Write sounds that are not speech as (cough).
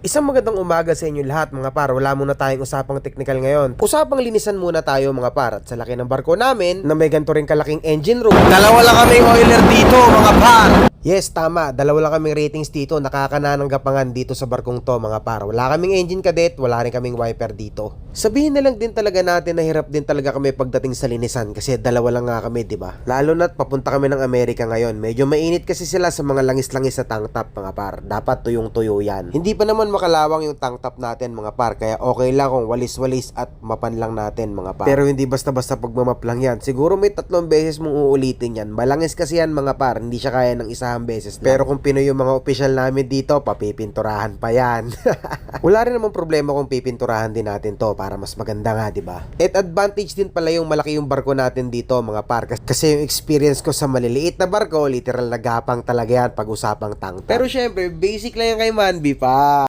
Isang magandang umaga sa inyo lahat mga par. Wala muna tayong usapang technical ngayon. Usapang linisan muna tayo mga par. At sa laki ng barko namin, na may ganito rin kalaking engine room. Dalawa lang kaming oiler dito, mga par. Yes, tama. Dalawa lang kaming ratings dito. Nakakananang gapangan dito sa barkong to mga par. Wala kaming engine cadet, wala rin kaming wiper dito. Sabihin na lang din talaga natin na hirap din talaga kami pagdating sa linisan kasi dalawa lang nga kami, di ba? Lalo na't papunta kami ng Amerika ngayon. Medyo mainit kasi sila sa mga langis-langis sa tank top mga par. Dapat tuyong-tuyo yan. Hindi pa naman makalawang yung tank top natin mga par. Kaya okay lang kung walis-walis at mapan lang natin mga par. Pero hindi basta-basta pagmamap lang yan. Siguro may tatlong beses mong uulitin yan. Malangis kasi yan mga par. Hindi siya kaya ng isang beses lang. Pero kung Pinoy yung mga opisyal namin dito, papipinturahan pa yan. (laughs) Wala rin namang problema kung pipinturahan din natin to para mas maganda nga, di ba? At advantage din pala yung malaki yung barko natin dito, mga par. Kasi yung experience ko sa maliliit na barko, literal na gapang talaga yan pag usapang tank. Pero syempre, basic lang yan kay Manby pa.